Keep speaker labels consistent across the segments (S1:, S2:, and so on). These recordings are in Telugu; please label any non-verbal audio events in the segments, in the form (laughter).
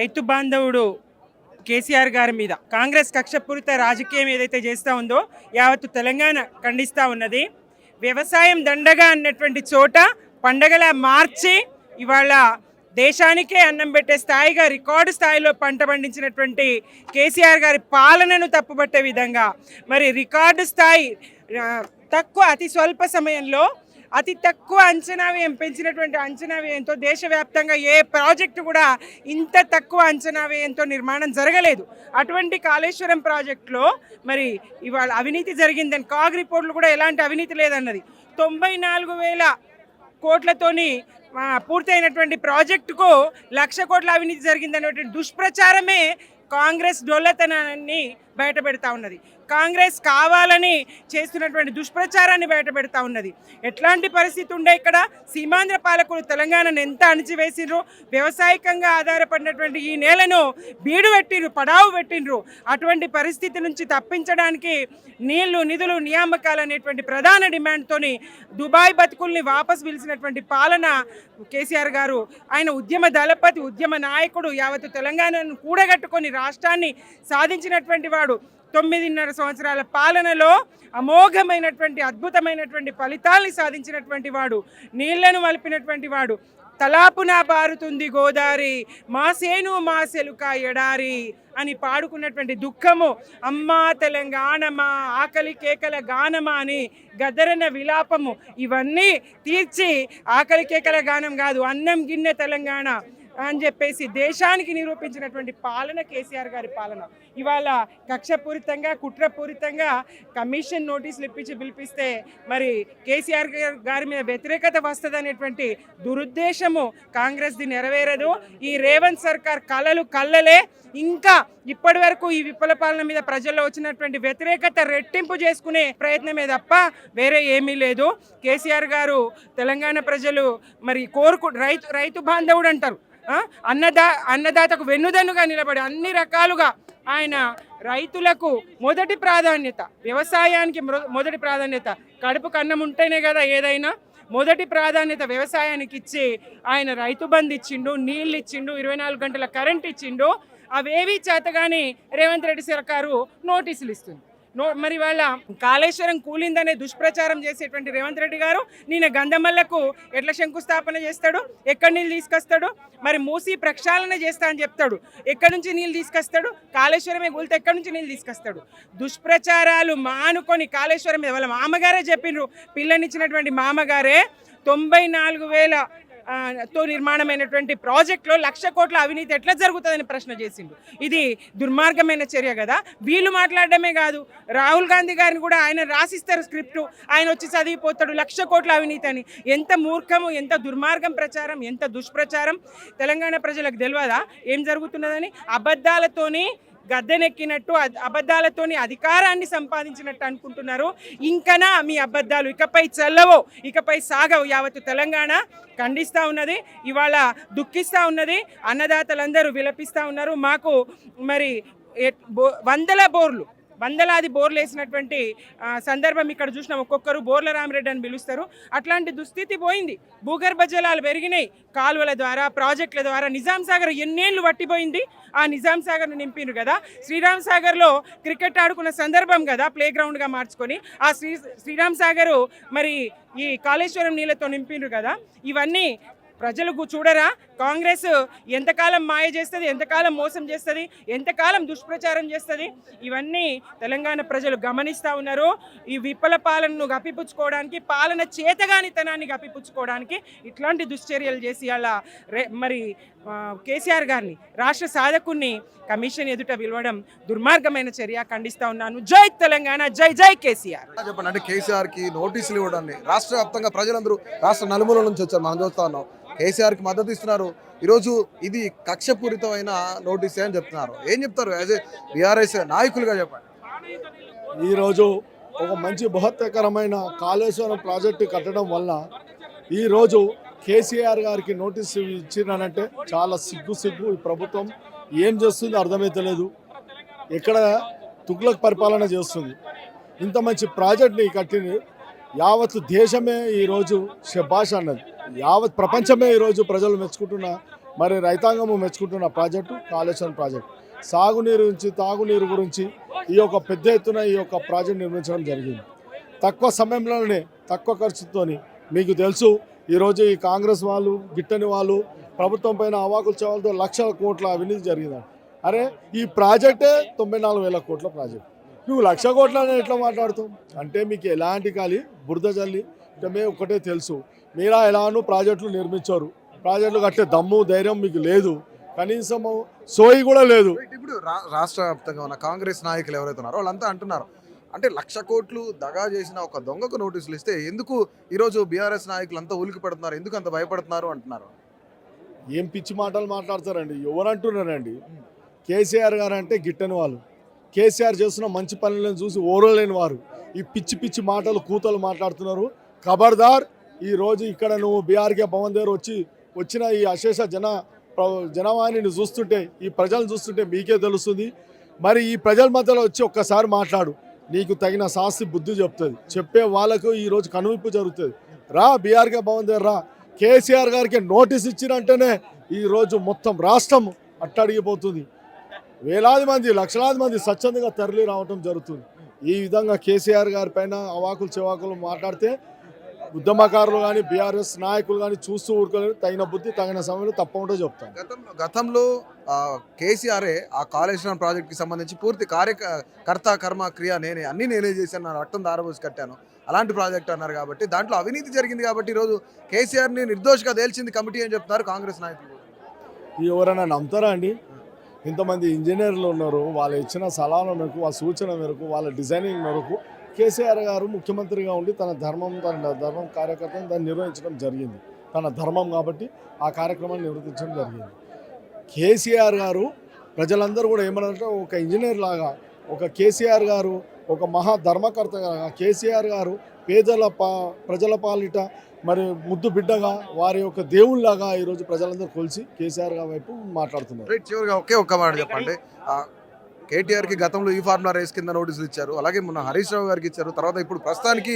S1: రైతు బాంధవుడు కేసీఆర్ గారి మీద. కాంగ్రెస్ కక్షపూరిత రాజకీయం ఏదైతే చేస్తూ ఉందో యావత్తు తెలంగాణ ఖండిస్తూ ఉన్నది. వ్యవసాయం దండగా అన్నటువంటి చోట పండగల మార్చి ఇవాళ దేశానికే అన్నం పెట్టే స్థాయిగా రికార్డు స్థాయిలో పంట పండించినటువంటి కేసీఆర్ గారి పాలనను తప్పుపట్టే విధంగా మరి రికార్డు స్థాయి తక్కువ అతి స్వల్ప సమయంలో అతి తక్కువ అంచనా వ్యయం పెంచినటువంటి అంచనా వ్యయంతో దేశవ్యాప్తంగా ఏ ప్రాజెక్టు కూడా ఇంత తక్కువ అంచనా వ్యయంతో నిర్మాణం జరగలేదు. అటువంటి కాళేశ్వరం ప్రాజెక్టులో మరి ఇవాళ అవినీతి జరిగిందని కాగ్ రిపోర్ట్లు కూడా ఎలాంటి అవినీతి లేదన్నది. తొంభై నాలుగు వేల కోట్లతోని పూర్తయినటువంటి ప్రాజెక్టుకు లక్ష కోట్ల అవినీతి జరిగిందనేటువంటి దుష్ప్రచారమే కాంగ్రెస్ డొల్లతనాన్ని బయటపెడతా ఉన్నది. కాంగ్రెస్ కావాలని చేస్తున్నటువంటి దుష్ప్రచారాన్ని బయటపెడతా ఉన్నది. ఎట్లాంటి పరిస్థితి ఉండే ఇక్కడ? సీమాంధ్ర పాలకులు తెలంగాణను ఎంత అణిచివేసిండ్రు వ్యవసాయకంగా ఆధారపడినటువంటి ఈ నేలను బీడు పెట్టిండ్రు పడావు పెట్టిండ్రు అటువంటి పరిస్థితి నుంచి తప్పించడానికి నీళ్ళు నిధులు నియామకాలు అనేటువంటి ప్రధాన డిమాండ్తోని దుబాయ్ బతుకుల్ని వాపస్ పిలిచినటువంటి పాలన కేసీఆర్ గారు ఆయన ఉద్యమ దళపతి ఉద్యమ నాయకుడు యావత్తు తెలంగాణను కూడగట్టుకొని రాష్ట్రాన్ని సాధించినటువంటి వాడు తొమ్మిదిన్నర సంవత్సరాల పాలనలో అమోఘమైనటువంటి అద్భుతమైనటువంటి ఫలితాల్ని సాధించినటువంటి వాడు నీళ్ళను మలిపినటువంటి వాడు. తలాపున బారుతుంది గోదారి మా సేను మా సెలుక ఎడారి అని పాడుకున్నటువంటి దుఃఖము అమ్మా తెలంగాణమా ఆకలి కేకల గానమా అని గదరన విలాపము. ఇవన్నీ తీర్చి ఆకలి కేకల గానం కాదు అన్నం గిన్నె తెలంగాణ. అని చెప్పేసి దేశానికి నిరూపించినటువంటి పాలన కేసీఆర్ గారి పాలన. ఇవాళ కక్షపూరితంగా కుట్రపూరితంగా కమిషన్ నోటీసులు ఇప్పించి పిలిపిస్తే మరి కేసీఆర్ గారి- గారి మీద వ్యతిరేకత వస్తుందనేటువంటి దురుద్దేశము కాంగ్రెస్ది నెరవేరదు. ఈ రేవంత్ సర్కార్ కళలు కళ్ళలే ఇంకా ఇప్పటి వరకు ఈ విఫల పాలన మీద ప్రజల్లో వచ్చినటువంటి వ్యతిరేకత రెట్టింపు చేసుకునే ప్రయత్నమే తప్ప వేరే ఏమీ లేదు. కేసీఆర్ గారు తెలంగాణ ప్రజలు మరి కోరుకు రైతు రైతు బాంధవుడు అంటారు. అన్నదా అన్నదాతకు వెన్నుదన్నుగా నిలబడి అన్ని రకాలుగా ఆయన రైతులకు మొదటి ప్రాధాన్యత వ్యవసాయానికి మొ- మొదటి ప్రాధాన్యత. కడుపు కన్నం ఉంటేనే కదా ఏదైనా. మొదటి ప్రాధాన్యత వ్యవసాయానికి ఇచ్చి ఆయన రైతు బంధు ఇచ్చిండు నీళ్ళు ఇచ్చిండు ఇరవై నాలుగు గంటల కరెంట్ ఇచ్చిండు. అవేవి చేతగాని రేవంత్ రెడ్డి సర్కారు నోటీసులు ఇస్తుంది. నో మరి వాళ్ళ కాళేశ్వరం కూలిందనే దుష్ప్రచారం చేసేటువంటి రేవంత్ రెడ్డి గారు నేను గంధమల్లకు ఎట్లా శంకుస్థాపన చేస్తాడు ఎక్కడి నీళ్ళు తీసుకొస్తాడు? మరి మూసి ప్రక్షాళన చేస్తా అని చెప్తాడు ఎక్కడి నుంచి నీళ్ళు తీసుకొస్తాడు? కాళేశ్వరమే కూలితే ఎక్కడి నుంచి నీళ్ళు తీసుకొస్తాడు? దుష్ప్రచారాలు మానుకొని కాళేశ్వరం మీద వాళ్ళ మామగారే చెప్పిండ్రు పిల్లనిచ్చినటువంటి మామగారే తొంభై నాలుగు వేల తో నిర్మాణమైనటువంటి ప్రాజెక్టులో లక్ష కోట్ల అవినీతి ఎట్లా జరుగుతుందని ప్రశ్న చేసిండు. ఇది దుర్మార్గమైన చర్య కదా. వీళ్ళు మాట్లాడడమే కాదు. రాహుల్ గాంధీ గారిని కూడా ఆయన రాసిస్తారు స్క్రిప్ట్. ఆయన వచ్చి చదివిపోతాడు లక్ష కోట్ల అవినీతి అని. ఎంత మూర్ఖము ఎంత దుర్మార్గం ప్రచారం ఎంత దుష్ప్రచారం? తెలంగాణ ప్రజలకు తెలియదా ఏం జరుగుతున్నదని? అబద్ధాలతోనే గద్దెనెక్కినట్టు అబద్ధాలతోని అధికారాన్ని సంపాదించినట్టు అనుకుంటున్నారు. ఇంకనా మీ అబద్ధాలు ఇకపై చల్లవో ఇకపై సాగవు యావత్తు తెలంగాణ. ఖండిస్తూ ఉన్నది ఇవాళ దుఃఖిస్తూ ఉన్నది అన్నదాతలందరూ విలపిస్తూ ఉన్నారు. మాకు మరి బో- వందల బోర్లు వందలాది బోర్లు వేసినటువంటి సందర్భం ఇక్కడ చూసిన. ఒక్కొక్కరు బోర్ల రామిరెడ్డి అని పిలుస్తారు. అట్లాంటి దుస్థితి పోయింది. భూగర్భ జలాలు పెరిగినాయి. కాలువల ద్వారా ప్రాజెక్టుల ద్వారా నిజాం సాగర్ ఎన్నేళ్ళు పట్టిపోయింది ఆ నిజాం సాగర్ను నింపిండ్రు కదా. శ్రీరామ్ సాగర్లో క్రికెట్ ఆడుకున్న సందర్భం కదా ప్లే గ్రౌండ్గా మార్చుకొని. ఆ శ్రీ శ్రీరామ్ సాగరు మరి ఈ కాళేశ్వరం నీళ్ళతో నింపిండ్రు కదా. ఇవన్నీ ప్రజలు చూడరా? కాంగ్రెస్ ఎంతకాలం మాయ చేస్తుంది ఎంతకాలం మోసం చేస్తుంది ఎంతకాలం దుష్ప్రచారం చేస్తుంది? ఇవన్నీ తెలంగాణ ప్రజలు గమనిస్తూ ఉన్నారు. ఈ విఫల పాలనను గప్పిపుచ్చుకోవడానికి పాలన చేతగానితనాన్ని గప్పిపుచ్చుకోవడానికి ఇట్లాంటి దుశ్చర్యలు చేసి అలా మరి కేసీఆర్ గారిని రాష్ట్ర సాధకుణ్ణి కమిషన్ ఎదుట పిలవడం దుర్మార్గమైన చర్య ఖండిస్తూ ఉన్నాను. జై తెలంగాణ జై జై కేసీఆర్.
S2: చెప్పండి? అంటే కేసీఆర్కి నోటీసులు ఇవ్వడాన్ని రాష్ట్ర వ్యాప్తంగా ప్రజలందరూ రాష్ట్ర నలుమూల నుంచి వచ్చారు. మనం చూస్తా ఉన్నాం. కేసీఆర్కి మద్దతు ఇస్తున్నారు. ఈరోజు ఇది కక్షపూరితమైన నోటీసే అని చెప్తున్నారు. ఏం చెప్తారు? యాజ్ ఏ బీఆర్ఎస్ నాయకులుగా చెప్పండి.
S3: ఈరోజు ఒక మంచి బృహత్తకరమైన కాళేశ్వరం ప్రాజెక్టు కట్టడం వల్ల ఈరోజు కేసీఆర్ గారికి నోటీసు ఇచ్చినానంటే చాలా సిగ్గు సిగ్గు ఈ ప్రభుత్వం. ఏం చేస్తుంది అర్థమైతలేదు. ఎక్కడ తుగ్లక్ పరిపాలన చేస్తుంది. ఇంత మంచి ప్రాజెక్ట్ని కట్టింది. యావత్ దేశమే ఈరోజు శబాష్ అన్నది. యావత్ ప్రపంచమే ఈరోజు ప్రజలు మెచ్చుకుంటున్న మరి రైతాంగము మెచ్చుకుంటున్న ప్రాజెక్టు కాళేశ్వరం ప్రాజెక్టు. సాగునీరు నుంచి తాగునీరు గురించి ఈ యొక్క పెద్ద ఎత్తున ఈ యొక్క ప్రాజెక్ట్ నిర్మించడం జరిగింది. తక్కువ సమయంలోనే తక్కువ ఖర్చుతోని మీకు తెలుసు ఈరోజు ఈ కాంగ్రెస్ వాళ్ళు గిట్టని వాళ్ళు ప్రభుత్వం పైన అవాకులు చేవాలతో లక్షల కోట్ల అవినీతి జరిగింది అరే ఈ ప్రాజెక్టే తొంభై నాలుగు వేల కోట్ల ప్రాజెక్ట్. నువ్వు లక్ష కోట్లని ఎట్లా మాట్లాడుతావు? అంటే మీకు ఎలాంటి కాలి బురద జల్లి అంటే మేము ఒకటే తెలుసు. మీరా ఎలానూ ప్రాజెక్టులు నిర్మించారు. ప్రాజెక్టులు కట్టే దమ్ము ధైర్యం మీకు లేదు. కనీసం సోయి కూడా లేదు.
S2: ఇప్పుడు రా- రాష్ట్ర వ్యాప్తంగా ఉన్న కాంగ్రెస్ నాయకులు ఎవరైతే ఉన్నారో వాళ్ళంతా అంటున్నారు. అంటే లక్ష కోట్లు దగా చేసిన ఒక దొంగకు నోటీసులు ఇస్తే ఎందుకు ఈరోజు బీఆర్ఎస్ నాయకులు అంతా ఉలికి పెడుతున్నారు? ఎందుకు అంత భయపడుతున్నారు అంటున్నారు?
S3: ఏం పిచ్చి మాటలు మాట్లాడతారండి? ఎవరు అంటున్నారండి కేసీఆర్ గారు అంటే గిట్టని వాళ్ళు. కేసీఆర్ చేస్తున్న మంచి పనులను చూసి ఓరలేని వారు. ఈ పిచ్చి పిచ్చి మాటలు కూతలు మాట్లాడుతున్నారు. ఖబర్దార్ ఈ రోజు ఇక్కడ నువ్వు బీఆర్కే భవన్ దగ్గర వచ్చి వచ్చిన ఈ అశేష జన ప్ర- జనవాణిని చూస్తుంటే ఈ ప్రజలను చూస్తుంటే మీకే తెలుస్తుంది. మరి ఈ ప్రజల మధ్యలో వచ్చి ఒక్కసారి మాట్లాడు. నీకు తగిన శాస్తి బుద్ధి చెప్తుంది. చెప్పే వాళ్ళకు ఈరోజు కనువిప్పు జరుగుతుంది. రా బీఆర్కే భవన్ దగ్గర రా. కేసీఆర్ గారికి నోటీస్ ఇచ్చినంటేనే ఈ రోజు మొత్తం రాష్ట్రం అట్టడిగిపోతుంది. వేలాది మంది లక్షలాది మంది స్వచ్ఛందంగా తరలి రావటం జరుగుతుంది. ఈ విధంగా కేసీఆర్ గారి పైన అవాకులు చెవాకులు మాట్లాడితే ఉద్యమకారులు కానీ బీఆర్ఎస్ నాయకులు కానీ చూస్తూ ఊరుకోలేరు. తగిన బుద్ధి తగిన సమయంలో తప్పకుండా చెప్తాను.
S2: గతంలో గతంలో ఆ, కేసీఆరే ఆ కాళేశ్వరం ప్రాజెక్ట్కి సంబంధించి పూర్తి కార్యకర్త కర్మ క్రియ నేనే అన్ని నేనే చేశాను. నా రక్తం దారబోసి కట్టాను. అలాంటి ప్రాజెక్ట్ అన్నారు కాబట్టి దాంట్లో అవినీతి జరిగింది కాబట్టి ఈరోజు కేసీఆర్ని నిర్దోషిగా తేల్చింది కమిటీ అని చెప్తున్నారు కాంగ్రెస్ నాయకులు.
S3: ఈ ఎవరైనా నమ్ముతారా అండి? ఇంతమంది ఇంజనీర్లు ఉన్నారు వాళ్ళు ఇచ్చిన సలహాల మేరకు వాళ్ళ సూచన మేరకు వాళ్ళ డిజైనింగ్ మేరకు కేసీఆర్ గారు ముఖ్యమంత్రిగా ఉండి తన ధర్మం తన ధర్మం కార్యకర్తను దాన్ని నిర్వహించడం జరిగింది. తన ధర్మం కాబట్టి ఆ కార్యక్రమాన్ని నిర్వర్తించడం జరిగింది. కేసీఆర్ గారు ప్రజలందరూ కూడా ఏమన్నారంటే ఒక ఇంజనీర్ లాగా ఒక కేసీఆర్ గారు ఒక మహా ధర్మకర్త కేసీఆర్ గారు పేదల పా ప్రజల పాలిట మరి ముద్దు బిడ్డగా వారి యొక్క దేవుళ్ళలాగా ఈరోజు ప్రజలందరూ కొలిసి కేసీఆర్ గారి వైపు మాట్లాడుతున్నారు.
S2: చివరిగా ఒకే ఒక్క మాట చెప్పండి. కేటీఆర్కి కేటీఆర్కి గతంలో ఈ ఫార్ములా రేస్ కింద నోటీసులు ఇచ్చారు. అలాగే మొన్న హరీష్ రావు గారికి ఇచ్చారు. తర్వాత ఇప్పుడు ప్రస్తుతానికి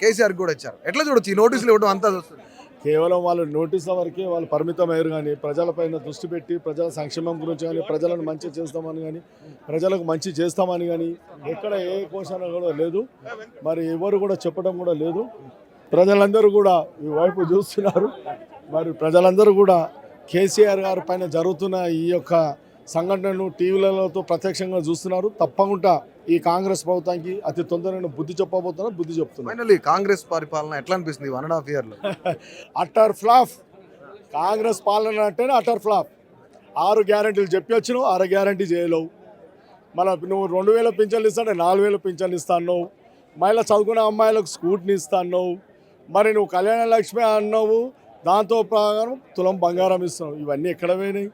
S2: కేసీఆర్ కూడా ఇచ్చారు. ఎట్లా చూడొచ్చు? ఈ నోటీసులు ఇవ్వడం అంతా చూస్తుంది.
S3: కేవలం వాళ్ళు నోటీసుల వరకే వాళ్ళు పరిమితమయ్యారు కానీ ప్రజలపైన దృష్టి పెట్టి ప్రజల సంక్షేమం గురించి కానీ ప్రజలను మంచి చేస్తామని కానీ ప్రజలకు మంచి చేస్తామని కానీ ఎక్కడ ఏ కోశాన కూడా లేదు. మరి ఎవరు కూడా చెప్పడం కూడా లేదు. ప్రజలందరూ కూడా ఈ వైపు చూస్తున్నారు. మరి ప్రజలందరూ కూడా కేసీఆర్ గారి పైన జరుగుతున్న ఈ యొక్క సంఘటనను టీవీలతో ప్రత్యక్షంగా చూస్తున్నారు. తప్పకుండా ఈ కాంగ్రెస్ ప్రభుత్వానికి అతి తొందరగా బుద్ధి చెప్పబోతున్నారు బుద్ధి చెప్తున్నారు.
S2: ఫైనల్లీ కాంగ్రెస్ పరిపాలన ఎట్లా అనిపిస్తుంది? వన్ అండ్ హాఫ్ ఇయర్లో. (laughs)
S3: అటర్ ఫ్లాప్ కాంగ్రెస్ పాలన అంటేనే అటర్ ఫ్లాప్ ఆరు గ్యారంటీలు చెప్పి వచ్చినావు ఆరు గ్యారంటీ చేయలేవు. మన నువ్వు రెండు వేల పింఛన్లు ఇస్తానే నాలుగు వేల పింఛన్లు ఇస్తాను మహిళ చదువుకునే అమ్మాయిలకు స్కూటీని ఇస్తాను మరి నువ్వు కళ్యాణ లక్ష్మి అన్నావు దాంతో ప్రకారం తులం బంగారం ఇస్తున్నావు. ఇవన్నీ ఎక్కడ పోయినాయి?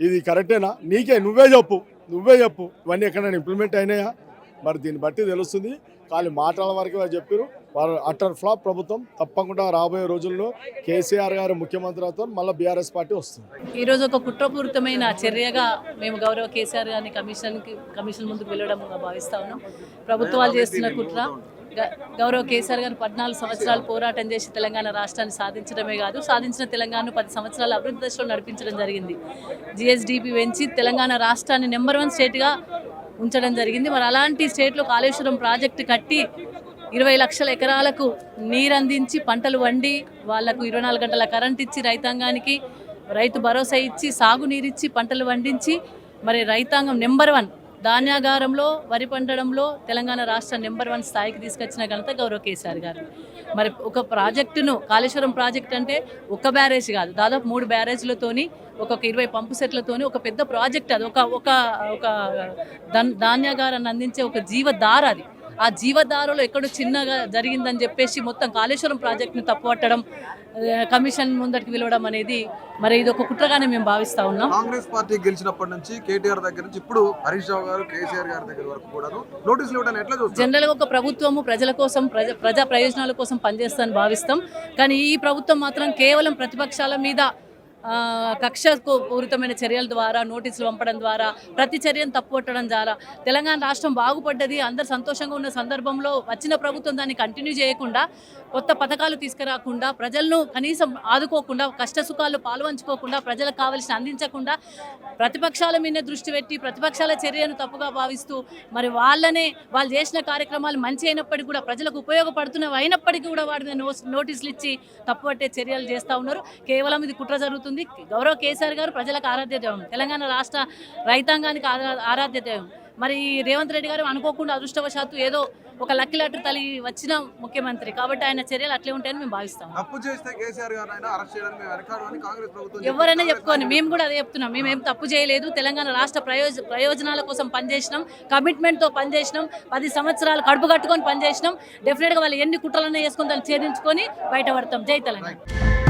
S3: ఇది కరెక్టేనా? నీకే నువ్వే చెప్పు. నువ్వే చెప్పు. ఇవన్నీ ఎక్కడైనా ఇంప్లిమెంట్ అయినాయా? మరి దీన్ని బట్టి తెలుస్తుంది. కానీ మాటల వరకు చెప్పారు. వారు అటర్ ఫ్లాప్ ప్రభుత్వం తప్పకుండా రాబోయే రోజుల్లో కేసీఆర్ గారు ముఖ్యమంత్రి అవుతారు మళ్ళీ బీఆర్ఎస్ పార్టీ వస్తుంది.
S4: ఈరోజు ఒక కుట్రపూరితమైన చర్యగా మేము గౌరవ కేసీఆర్ గారిని కమిషన్కి కమిషన్ ముందుకు వెళ్ళడం భావిస్తా ఉన్నాం. ప్రభుత్వాలు చేస్తున్న కుట్ర గౌరవ కేసీఆర్ గారు పద్నాలుగు సంవత్సరాలు పోరాటం చేసి తెలంగాణ రాష్ట్రాన్ని సాధించడమే కాదు సాధించిన తెలంగాణను పది సంవత్సరాలు అభివృద్ధి దశలో నడిపించడం జరిగింది. జిఎస్డిపి పెంచి తెలంగాణ రాష్ట్రాన్ని నెంబర్ వన్ స్టేట్గా ఉంచడం జరిగింది. మరి అలాంటి స్టేట్లో కాళేశ్వరం ప్రాజెక్టు కట్టి ఇరవై లక్షల ఎకరాలకు నీరు అందించి పంటలు వండి వాళ్ళకు ఇరవై నాలుగు గంటల కరెంట్ ఇచ్చి రైతాంగానికి రైతు భరోసా ఇచ్చి సాగునీరిచ్చి పంటలు వండించి మరి రైతాంగం నెంబర్ వన్ ధాన్యాగారంలో వరి పండడంలో తెలంగాణ రాష్ట్ర నెంబర్ వన్ స్థాయికి తీసుకొచ్చిన ఘనత గౌరవ కేసీఆర్ గారు. మరి ఒక ప్రాజెక్టును కాళేశ్వరం ప్రాజెక్ట్ అంటే ఒక బ్యారేజ్ కాదు. దాదాపు మూడు బ్యారేజ్లతోని ఒక్కొక్క ఇరవై పంపు సెట్లతోని ఒక పెద్ద ప్రాజెక్ట్ అది. ఒక ఒక ఒక ధాన్యాగారాన్ని అందించే ఒక జీవధార అది. ఆ జీవధారలో ఎక్కడో చిన్నగా జరిగిందని చెప్పేసి మొత్తం కాళేశ్వరం ప్రాజెక్టును తప్పుపట్టడం కమిషన్ ముందరికి పిలవడం అనేది మరి ఇది ఒక కుట్రగానే మేము భావిస్తా ఉన్నాం.
S2: కాంగ్రెస్ పార్టీ గెలిచినప్పటి నుంచి కేటీఆర్ దగ్గర నుంచి ఇప్పుడు హరీష్ రావు గారు కేసీఆర్ గారి దగ్గర వరకు కూడా నోటీసులు ఇవ్వడానికి ఎట్లా
S4: జనరల్గా ఒక ప్రభుత్వము ప్రజల కోసం ప్రజ ప్రజా ప్రయోజనాల కోసం పనిచేస్తుందని భావిస్తాం. కానీ ఈ ప్రభుత్వం మాత్రం కేవలం ప్రతిపక్షాల మీద కక్షకు పూరితమైన చర్యల ద్వారా నోటీసులు పంపడం ద్వారా ప్రతి చర్యను తప్పుపట్టడం ద్వారా తెలంగాణ రాష్ట్రం బాగుపడ్డది అందరు సంతోషంగా ఉన్న సందర్భంలో వచ్చిన ప్రభుత్వం దాన్ని కంటిన్యూ చేయకుండా కొత్త పథకాలు తీసుకురాకుండా ప్రజలను కనీసం ఆదుకోకుండా కష్ట సుఖాలు పాల్పంచుకోకుండా ప్రజలకు కావలసిన అందించకుండా ప్రతిపక్షాల మీద దృష్టి పెట్టి ప్రతిపక్షాల చర్యను తప్పుగా భావిస్తూ మరి వాళ్ళనే వాళ్ళు చేసిన కార్యక్రమాలు మంచి అయినప్పటికీ కూడా ప్రజలకు ఉపయోగపడుతున్నవి అయినప్పటికీ కూడా వాటిని నోటీసులు ఇచ్చి తప్పుపట్టే చర్యలు చేస్తూ ఉన్నారు. కేవలం ఇది కుట్ర జరుగుతుంది. గౌరవ కేసీఆర్ గారు ప్రజలకు ఆరాధ్య దైవం తెలంగాణ రాష్ట్ర రైతాంగానికి ఆరా- ఆరాధ్య దైవం మరి రేవంత్ రెడ్డి గారు అనుకోకుండా అదృష్టవశాత్తు ఏదో ఒక లక్కీ లెటర్ తల్లి వచ్చిన ముఖ్యమంత్రి. కాబట్టి ఆయన చర్యలు అట్లే ఉంటాయని మేము భావిస్తాం.
S2: తప్పు చేస్తే కేసీఆర్ గారు
S4: ఎవరైనా. చెప్పుకోండి. మేము కూడా అదే చెప్తున్నాం. మేము ఏం తప్పు చేయలేదు. తెలంగాణ రాష్ట్ర ప్రయోజ ప్రయోజనాల కోసం పనిచేసినాం. కమిట్మెంట్తో పనిచేసినాం. పది సంవత్సరాలు కడుపు కట్టుకొని పనిచేసినాం. డెఫినెట్గా వాళ్ళు ఎన్ని కుట్రలన్నా వేసుకొని దాన్ని ఛేదించుకొని బయటపడతాం. జై తెలంగాణ.